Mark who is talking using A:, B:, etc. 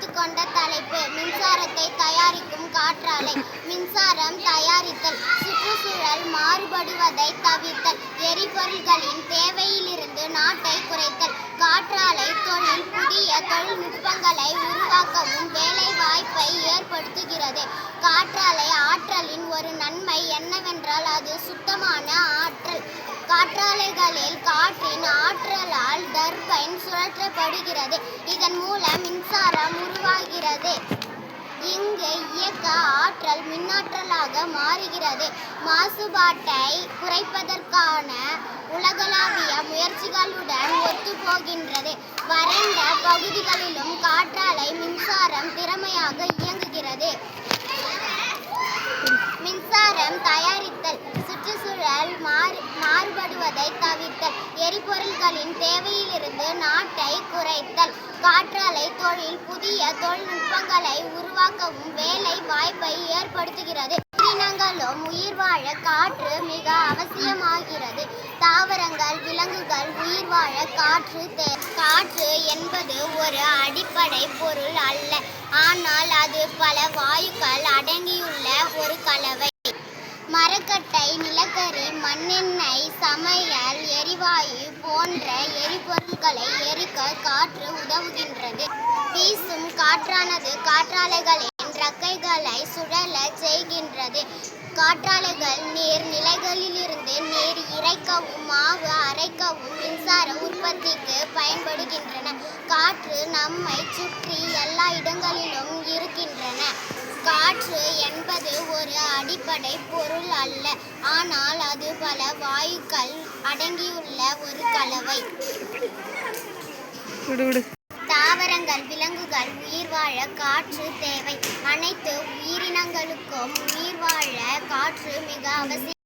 A: எடுத்துக்கொண்ட தலைப்பு மின்சாரத்தை தயாரிக்கும் காற்றாலை. மின்சாரம் தயாரித்தல் சுற்றுச்சூழல் மாறுபடுவதை தவிர்த்தல் எரிபொருள்களின் தேவையிலிருந்து நாட்டை குறைத்தல். காற்றாலை தொழில் புதிய தொழில்நுட்பங்களை உருவாக்கவும் வேலை வாய்ப்பை ஏற்படுத்துகிறது. காற்றாலை ஆற்றலின் ஒரு நன்மை என்னவென்றால் அது சுத்தமான ஆற்றல். காற்றாலைகளில் காற்றின் ஆற்றலால் டர்பைன் சுழற்றப்படுகிறது. இதன் மூலம் மின்சாரம் மாறுகிறது. இங்கு இயக்க ஆற்றல் மின்னாற்றலாக மாறுகிறது. மாசுபாட்டை குறைப்பதற்கான உலகளாவிய முயற்சிகளுடன் ஒத்துப்போகின்றது. வறண்ட பகுதிகளிலும் காற்றாலை மின்சாரம் திறமையாக இயங்குகிறது. மின்சாரம் தயாரித்தல் சுற்றுச்சூழல் மாறு மாறுபடுவதை தவிர்த்தல் எரிபொருள்களின் தேவையிலிருந்து நாட்டை குறைத்தல் காற்றாலை தொழில் புதிய தொழில்நுட்பங்களை உருவாக்கவும் வேலை வாய்ப்பை ஏற்படுத்துகிறது. உயிரினங்களும் உயிர் வாழ காற்று மிக அவசியமாகிறது. தாவரங்கள் விலங்குகள் உயிர் வாழ காற்று தே காற்று என்பது ஒரு அடிப்படை பொருள் அல்ல. ஆனால் அது பல வாயுக்கள் அடங்கியுள்ள ஒரு கலவை. மரக்கட்டை நிலக்கரி மண்ணெண்ணெய் சமையல் எரிவாயு போன்ற எரிபொருள் காற்றானது காற்றாலைகளின் இறக்கைகளை சுழலச் செய்கின்றது. காற்றாலைகள் நீர் நிலைகளிலிருந்து நீர் இறைக்கவும் மாவு அரைக்கவும் மின்சார உற்பத்திக்கு பயன்படுகின்றன. காற்று நம்மை சுற்றி எல்லா இடங்களிலும் இருக்கின்றன. காற்று என்பது ஒரு அடிப்படை பொருள் அல்ல. ஆனால் அது பல வாயுக்கள் அடங்கியுள்ள ஒரு கலவை. விடு விலங்குகள் உயிர் வாழ காற்று தேவை. அனைத்து உயிரினங்களுக்கும் உயிர் வாழ காற்று மிக அவசியம்.